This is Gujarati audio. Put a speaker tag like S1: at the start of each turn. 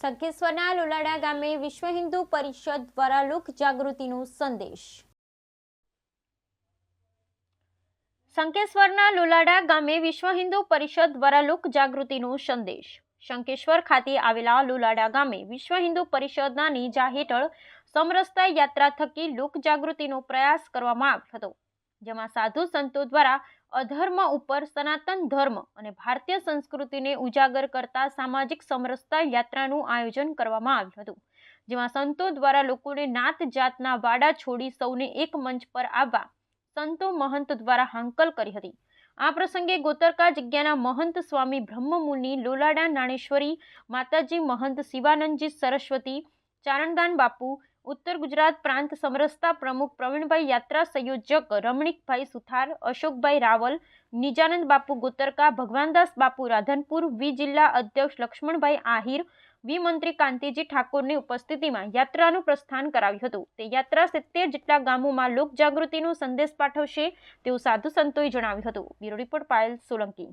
S1: શંખેશ્વરના લુલાડા ગામે વિશ્વ હિન્દુ પરિષદ દ્વારા લોક જાગૃતિનો સંદેશ. શંકેશ્વરના લુલાડા ગામે વિશ્વ હિન્દુ પરિષદ દ્વારા લોક જાગૃતિનો સંદેશ. શંકેશ્વર ખાતે આવેલા લુલાડા ગામે વિશ્વ હિન્દુ પરિષદના નેજા હેઠળ સમરસતા યાત્રા થકી લોક જાગૃતિનો પ્રયાસ કરવામાં આવ્યો હતો. જેમાં સાધુ સંતો દ્વારા અધર્મ ઉપર સનાતન ધર્મ અને ભારતીય સંસ્કૃતિને ઉજાગર કરતા સામાજિક સમરસતા યાત્રાનું આયોજન કરવામાં આવ્યું હતું. જેમાં સંતો દ્વારા લોકોને નાત જાતના વાડા છોડી સૌને એક મંચ પર આવવા સંતો મહંત દ્વારા હાંકલ કરી હતી. આ પ્રસંગે ગોતરકા જગ્યાના મહંત સ્વામી બ્રહ્મમુનિ લોલાડા નાણેશ્વરી, માતાજી મહંત શિવાનંદજી સરસ્વતી, ચારણદાન બાપુ ઉત્તર ગુજરાત પ્રાંત સમરસતા પ્રમુખ પ્રવીણભાઈ યાત્રા, સંયોજક રમણીકભાઈ સુથાર, અશોકભાઈ રાવલ, નિજાનંદ બાપુ ગોતરકા, ભગવાનદાસ બાપુ રાધનપુર, વી જિલ્લા અધ્યક્ષ લક્ષ્મણભાઈ આહિર, વી મંત્રી કાંતિજી ઠાકોરની ઉપસ્થિતિમાં યાત્રાનું પ્રસ્થાન કરાવ્યું હતું. તે યાત્રા સિત્તેર જેટલા ગામોમાં લોકજાગૃતિનો સંદેશ પાઠવશે તેવું સાધુ સંતોએ જણાવ્યું હતું. Bureau report Payal Solanki.